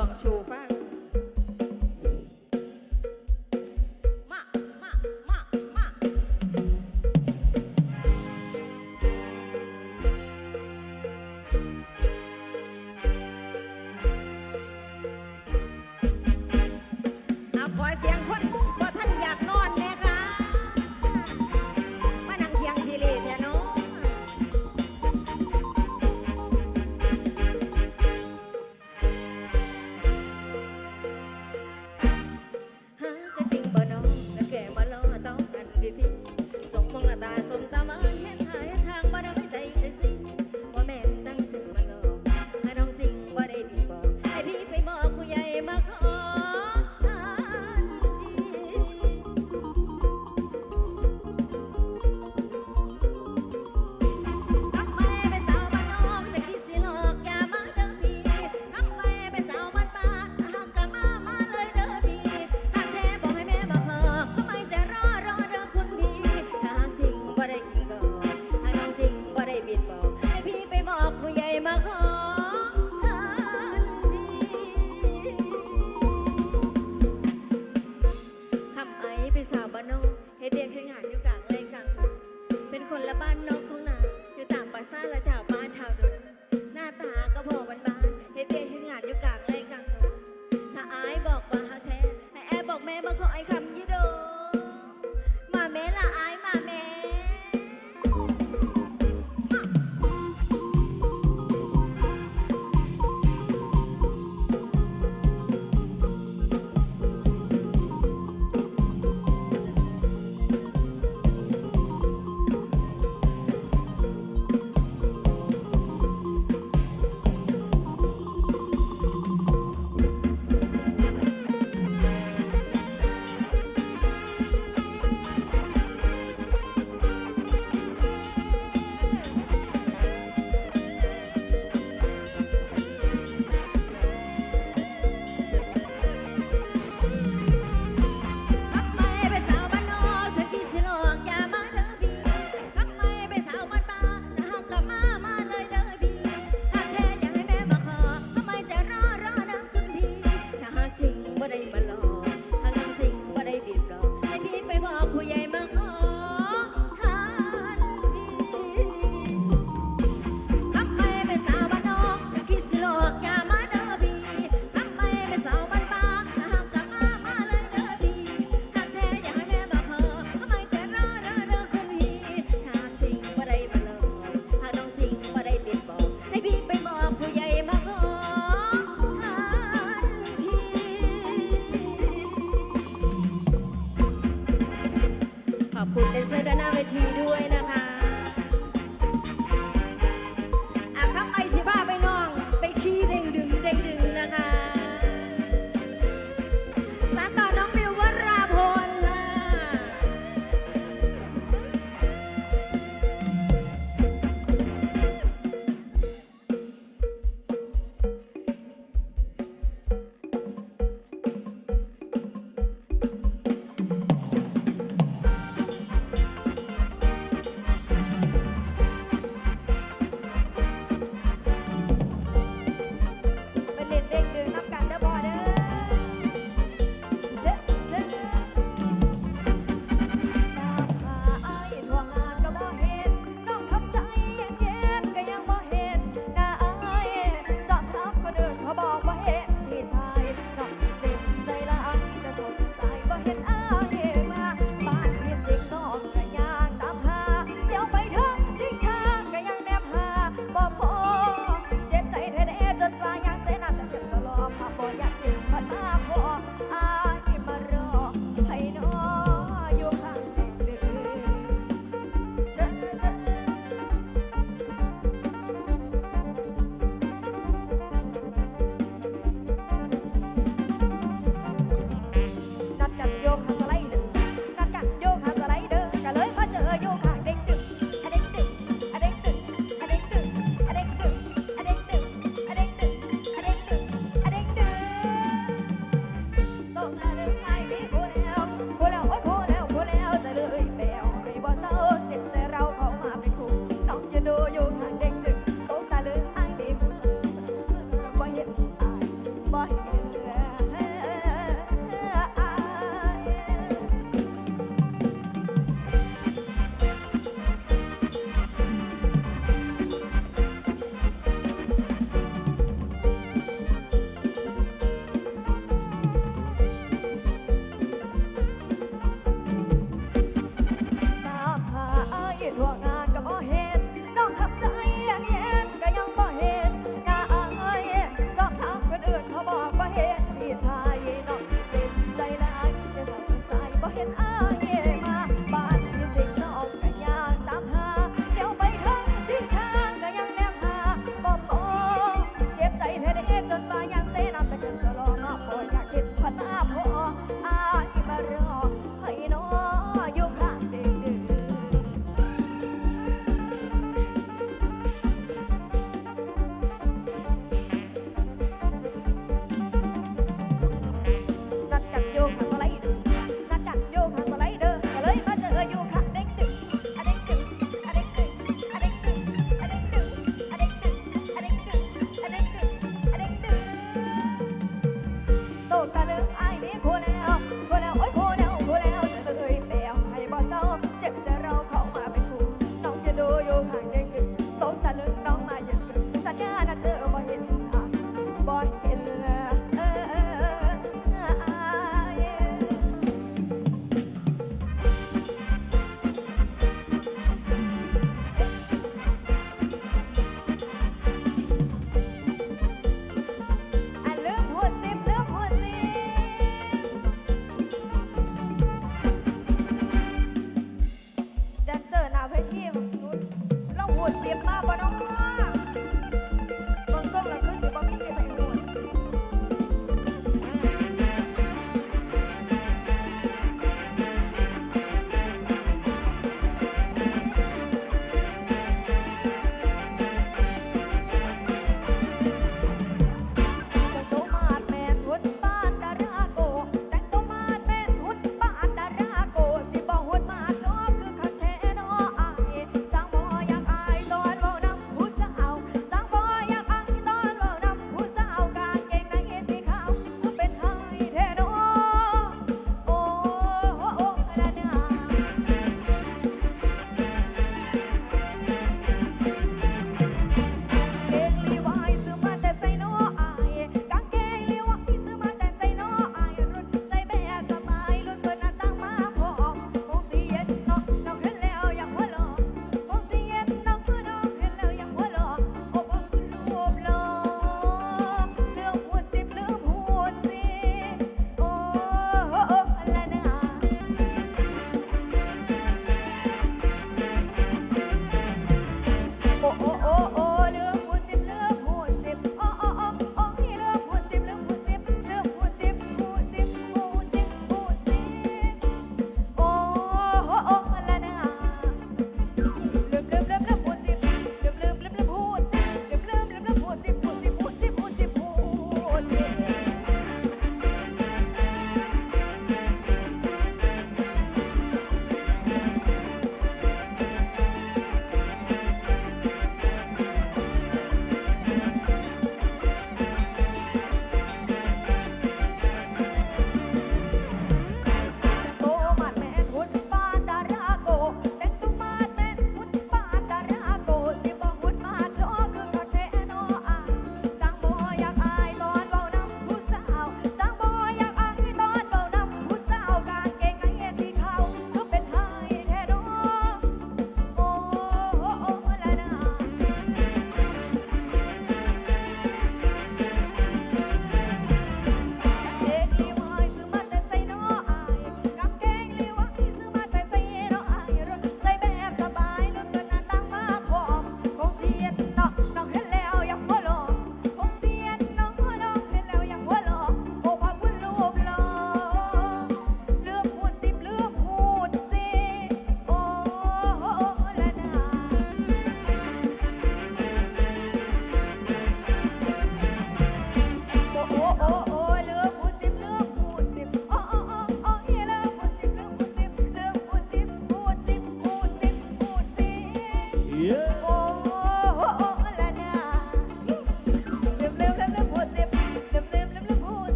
อนสิ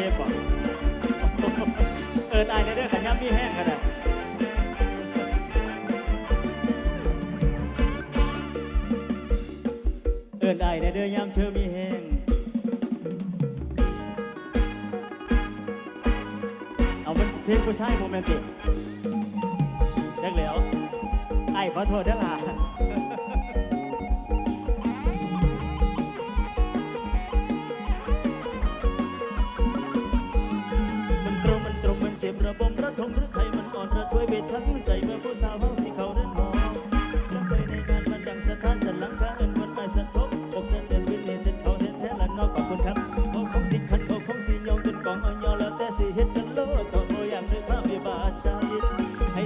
เชฟปะเอินอายในเด้อขันย่ำมีแห้งกันอะเอินอายในเด้อย่ำเชื่อมีแห้งเอามันเพลงผู้ชายโมเมนติกจักแล้วไอ้ขอโทษเด้อล่ะ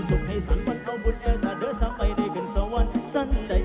สุขให้สันวันเอาบุญแอลสาเด้อสามไปได้ขึ้นสวรรค์สั้นใด